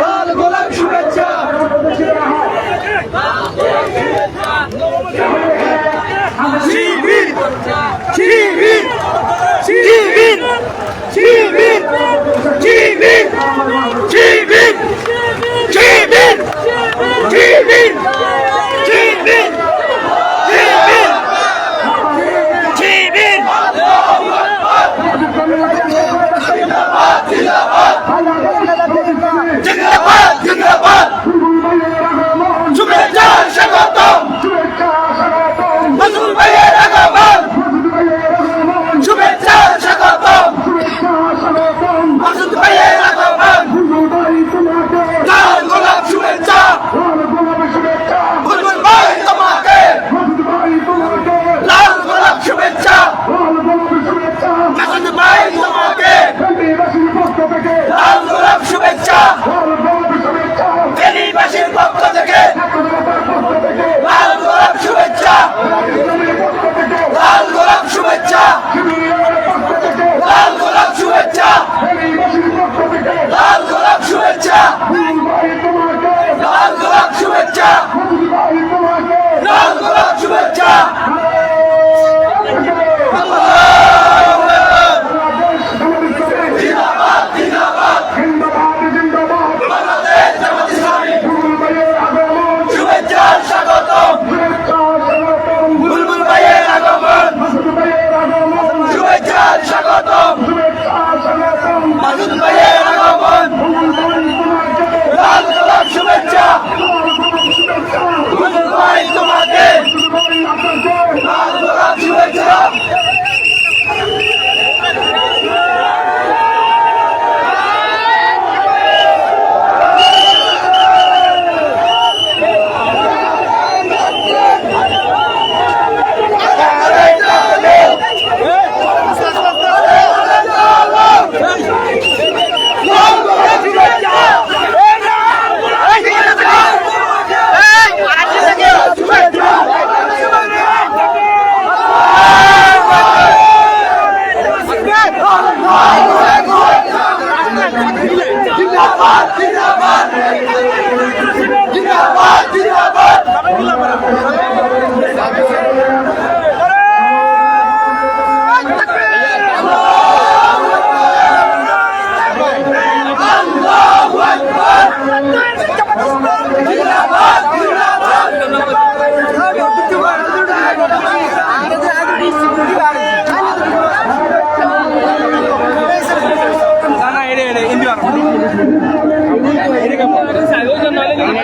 লাল গোলাপ শুভেচ্ছা শিবির শিবির শিবির শিবির শিবির শিবির শিবির শিবির শিবির Zindabad! Zindabad! 奔，跟着我。Shubhacha.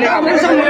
没有，没什。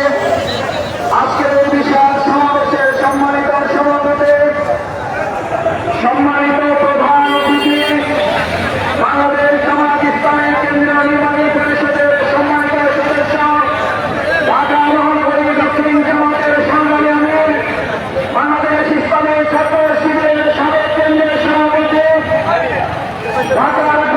வாக்காளர்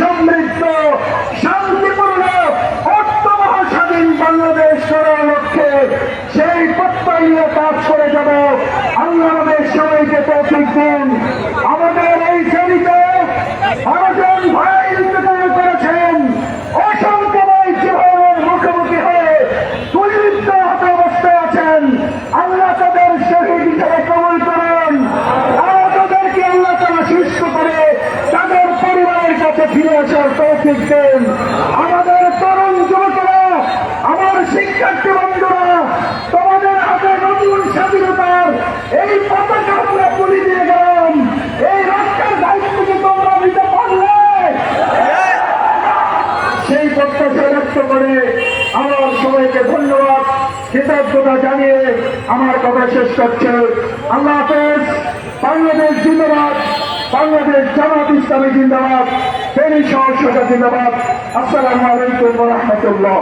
সমৃদ্ধ, শান্তিপূর্ণ অর্থমহ স্বাধীন বাংলাদেশ করার লক্ষ্যে সেই প্রত্যয় কাজ করে যাব। আল্লাহ আমাদের সবাইকে তৌফিক দিন। আমাদের এই শ্রেণীতে আরেকজন ভাই তৌফিক আমাদের তরুণ যুবকেরা, আমার শিক্ষার্থী বন্ধুরা, তোমাদের হাতে নতুন স্বাধীনতার এই পতাকা আমরা তুলে দিয়ে গেলাম। এই রক্ষার দায়িত্বকে তোমরা নিতে পারলে? সেই প্রত্যাশা ব্যক্ত করে আমার সবাইকে ধন্যবাদ, কৃতজ্ঞতা জানিয়ে আমার কথা শেষ করছে। আল্লাহ হাফেজ, বাংলাদেশ জিন্দাবাদ, বাংলাদেশ জামাত ইসলামী জিন্দাবাদ। ফেনী সহসতা জিন্দাবাদ আসসালামু আলাইকুম রহমতুল্লাহ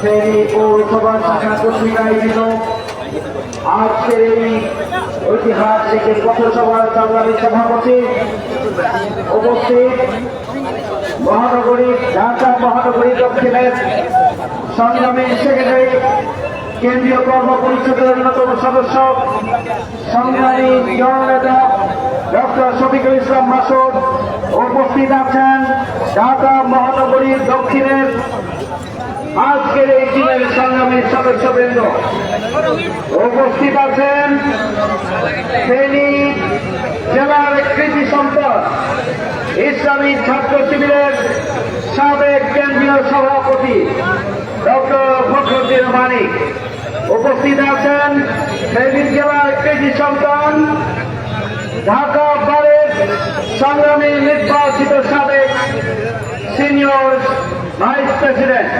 শ্রেণি পৌরসভা শাখা কর্তৃক আয়োজিত আজকের এই ঐতিহাসিক পথসভার সংগ্রামী সভাপতি উপস্থিত মহানগরী ঢাকা মহানগরী দক্ষিণের সংগ্রামী সেক্রেটারি, কেন্দ্রীয় কর্ম পরিষদের অন্যতম সদস্য, সংগ্রামী জননেতা ডক্টর শফিকুল ইসলাম মাসুদ উপস্থিত আছেন। ঢাকা মহানগরীর দক্ষিণের আজকের এই দিনের সংগ্রামী সদস্যবৃন্দ উপস্থিত আছেন ফেনী জেলার কৃষি সম্পদ ইসলামী ছাত্র শিবিরের সাবেক কেন্দ্রীয় সভাপতি ডক্টর ফখরুদ্দিন মানিক। উপস্থিত আছেন ফেনী জেলার কৃষি সন্তান ঢাকা বারের সংগ্রামী নির্বাচিত সাবেক senior vice president.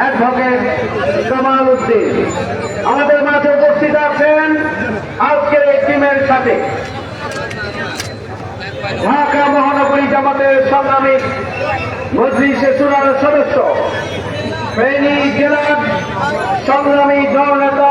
Advocate Kamal Uddin. আমাদের মাঝে উপস্থিত আছেন আজকের এই টিমের সাথে। ঢাকা মহানগরী জামাতের সংগ্রামী মজলিসে চূড়ার সদস্য, ফেনী জেলার সংগ্রামী দলনেতা